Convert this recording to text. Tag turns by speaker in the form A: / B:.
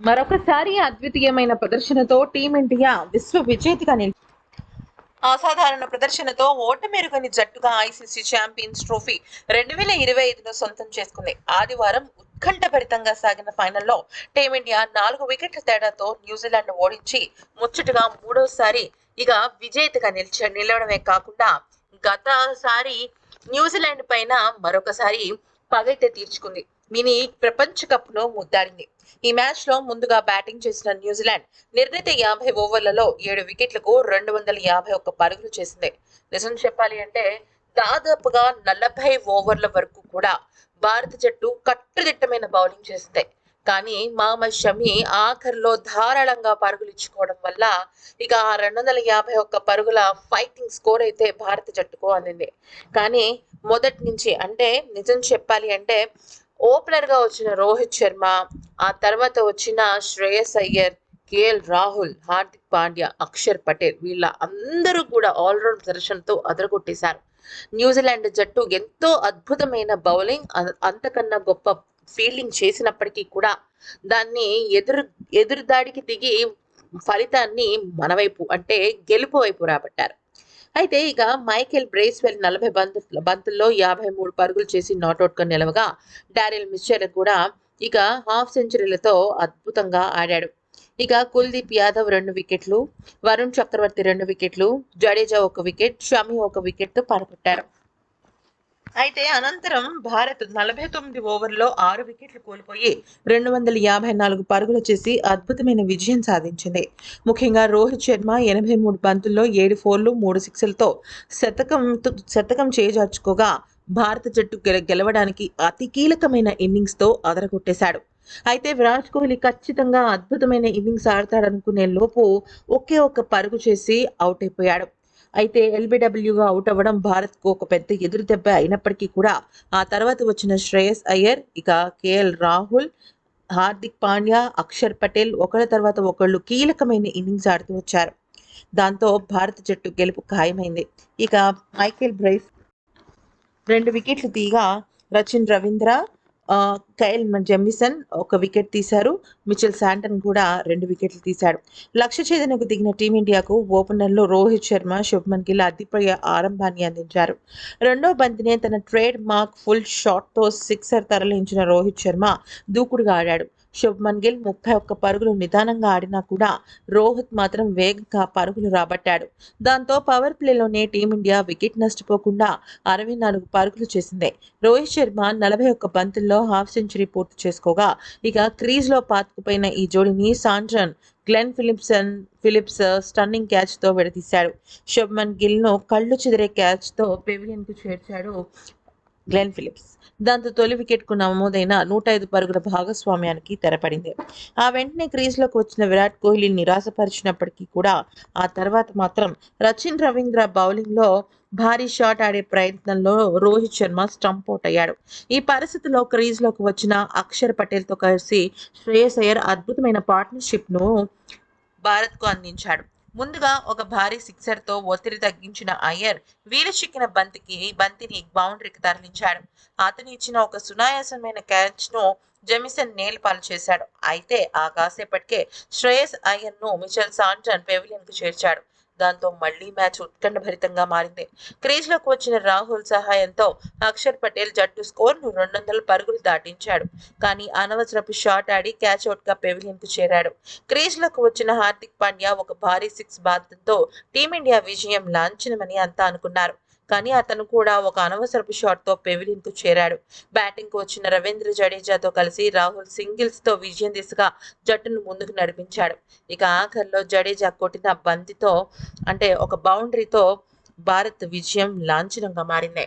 A: మరొకసారి అద్వితీయమైన ప్రదర్శనతో టీమిండియా విశ్వ విజేతగా నిలిచింది. అసాధారణ ప్రదర్శనతో ఓటమిరుగని జట్టుగా ఐసీసీ ఛాంపియన్స్ ట్రోఫీ రెండు వేల ఇరవై ఐదులో సొంతం చేసుకుంది. ఆదివారం ఉత్కంఠభరితంగా సాగిన ఫైనల్లో టీమిండియా నాలుగు వికెట్ల తేడాతో న్యూజిలాండ్ ఓడించి ముచ్చటగా మూడోసారి ఇక విజేతగా నిలిచ నిలవడమే కాకుండా గతసారి న్యూజిలాండ్ పైన మరొకసారి పగైతే తీర్చుకుంది. మినీ ప్రపంచ కప్లో ముద్దాడింది. ఈ మ్యాచ్లో ముందుగా బ్యాటింగ్ చేసిన న్యూజిలాండ్ నిర్ణీత యాభై ఓవర్లలో ఏడు వికెట్లకు రెండు వందల యాభై ఒక్క పరుగులు చేసింది. నిజం చెప్పాలి అంటే దాదాపుగా నలభై ఓవర్ల వరకు కూడా భారత జట్టు కట్టుదిట్టమైన బౌలింగ్ చేసింది. కానీ మామ షమి ఆఖరిలో ధారాళంగా పరుగులు ఇచ్చుకోవడం వల్ల ఇక ఆ రెండు వందల యాభై ఒక్క పరుగుల ఫైటింగ్ స్కోర్ అయితే భారత జట్టుకు అందింది. కానీ మొదటి నుంచి అంటే నిజం చెప్పాలి అంటే ఓపెనర్గా వచ్చిన రోహిత్ శర్మ ఆ తర్వాత వచ్చిన శ్రేయస్ అయ్యర్ కేఎల్ రాహుల్ హార్దిక్ పాండ్యా అక్షర్ పటేల్ వీళ్ళ అందరూ కూడా ఆల్రౌండ్ ప్రదర్శనతో అదరగొట్టేశారు. న్యూజిలాండ్ జట్టు ఎంతో అద్భుతమైన బౌలింగ్ అంతకన్నా గొప్ప ఫీల్డింగ్ చేసినప్పటికీ కూడా దాన్ని ఎదురు ఎదురు దాడికి దిగి ఫలితాన్ని మనవైపు అంటే గెలుపు వైపు రాబట్టారు. అయితే ఇక మైకేల్ బ్రేస్వెల్ నలభై బంతు బంతుల్లో యాభై మూడు పరుగులు చేసి నాట్అవుట్గా నిలవగా డారెల్ మిస్చర్ కూడా ఇక హాఫ్ సెంచరీలతో అద్భుతంగా ఆడాడు. ఇక కుల్దీప్ యాదవ్ రెండు వికెట్లు వరుణ్ చక్రవర్తి రెండు వికెట్లు జడేజా ఒక వికెట్ షమి ఒక వికెట్ పడగొట్టారు అయితే అనంతరం భారత్ నలభై తొమ్మిది ఓవర్లో ఆరు వికెట్లు కోల్పోయి రెండు వందల యాభై నాలుగు పరుగులు చేసి అద్భుతమైన విజయం సాధించింది. ముఖ్యంగా రోహిత్ శర్మ ఎనభై మూడు బంతుల్లో ఏడు ఫోర్లు మూడు సిక్స్లతో శతకం శతకం చేజార్చుకోగా భారత జట్టు గెల గెలవడానికి అతి కీలకమైన ఇన్నింగ్స్తో అదరగొట్టేశాడు. అయితే విరాట్ కోహ్లీ ఖచ్చితంగా అద్భుతమైన ఇన్నింగ్స్ ఆడతాడనుకునే లోపు ఒకే ఒక్క పరుగు చేసి అవుట్ అయిపోయాడు. అయితే ఎల్బిడబ్ల్యూగా అవుట్ అవ్వడం భారత్కు ఒక పెద్ద ఎదురు దెబ్బ అయినప్పటికీ కూడా ఆ తర్వాత వచ్చిన శ్రేయస్ అయ్యర్ ఇక కేఎల్ రాహుల్ హార్దిక్ పాండ్యా అక్షర్ పటేల్ ఒకళ్ళ తర్వాత ఒకళ్ళు కీలకమైన ఇన్నింగ్స్ ఆడుతూ వచ్చారు. దాంతో భారత జట్టు గెలుపు ఖాయమైంది. ఇక మైకేల్ బ్రైస్ రెండు వికెట్లు తీగా రచిన్ రవీంద్ర కైల్ జెమిసన్ ఒక వికెట్ తీశారు. మిచెల్ శాంటన్ కూడా రెండు వికెట్లు తీశాడు. లక్ష్య ఛేదనకు దిగిన టీమిండియాకు ఓపెనర్లో రోహిత్ శర్మ శుభ్మన్ గిల్ అతిప్రయ ఆరంభాన్ని అందించారు. రెండో బంతినే తన ట్రేడ్ మార్క్ ఫుల్ షాట్తో సిక్సర్ తరలించిన రోహిత్ శర్మ దూకుడుగా ఆడాడు. శుభ్మన్ గిల్ ముప్పై ఒక్క పరుగులు నిదానంగా ఆడినా కూడా రోహిత్ మాత్రం వేగంగా పరుగులు రాబట్టాడు. దాంతో పవర్ ప్లేలోనే టీమిండియా వికెట్ నష్టపోకుండా అరవై నాలుగు పరుగులు చేసింది. రోహిత్ శర్మ నలభై ఒక్క బంతుల్లో హాఫ్ సెంచరీ పూర్తి చేసుకోగా ఇక క్రీజ్లో పాతుకుపోయిన ఈ జోడిని సాండ్రన్ గ్లెన్ ఫిలిప్సన్ ఫిలిప్స్ స్టన్నింగ్ క్యాచ్తో విడదీశాడు. శుభ్మన్ గిల్ను కళ్ళు చెదిరే క్యాచ్తో పెవిలియన్కు చేర్చాడు గ్లెన్ ఫిలిప్స్. దాంతో తొలి వికెట్కు నమోదైన నూట ఐదు పరుగుల భాగస్వామ్యానికి తెరపడింది. ఆ వెంటనే క్రీజ్లోకి వచ్చిన విరాట్ కోహ్లీ నిరాశపరిచినప్పటికీ కూడా ఆ తర్వాత మాత్రం రచిన్ రవీంద్ర బౌలింగ్లో భారీ షాట్ ఆడే ప్రయత్నంలో రోహిత్ శర్మ స్టంప్ అవుట్ అయ్యాడు. ఈ పరిస్థితిలో క్రీజ్లోకి వచ్చిన అక్షర్ పటేల్తో కలిసి శ్రేయస్ అయ్యర్ అద్భుతమైన పార్ట్నర్షిప్ను భారత్కు అందించాడు. ముందుగా ఒక భారీ సిక్సర్తో ఒత్తిడి తగ్గించిన అయ్యర్ వీలు చిక్కిన బంతికి బంతిని బౌండరీకి తరలించాడు. అతను ఇచ్చిన ఒక సునాయాసమైన క్యాచ్ను జెమిసన్ నేలపాలు చేశాడు. అయితే ఆ కాసేపటికే శ్రేయస్ అయ్యర్ను మిచెల్ సాంటన్ పెవిలియన్కు చేర్చాడు. దాంతో మళ్ళీ మ్యాచ్ ఉత్కంఠభరితంగా మారింది. క్రీజ్లోకి వచ్చిన రాహుల్ సహాయంతో అక్షర్ పటేల్ జట్టు స్కోర్ను రెండు వందల పరుగులు దాటించాడు. కానీ అనవసరపు షాట్ ఆడి క్యాచ్ అవుట్గా చేరాడు. క్రీజ్లోకి వచ్చిన హార్దిక్ పాండ్యా ఒక భారీ సిక్స్ బాధంతో టీమిండియా విజయం లాంఛనమని అంతా అనుకున్నారు. కానీ అతను కూడా ఒక అనవసరపు షాట్తో కు చేరాడు. బ్యాటింగ్కు వచ్చిన రవీంద్ర జడేజాతో కలిసి రాహుల్ సింగిల్స్తో విజయం దిశగా జట్టును ముందుకు నడిపించాడు. ఇక ఆఖరిలో జడేజా కొట్టిన బంతితో అంటే ఒక బౌండరీతో భారత్ విజయం లాంఛనంగా మారింది.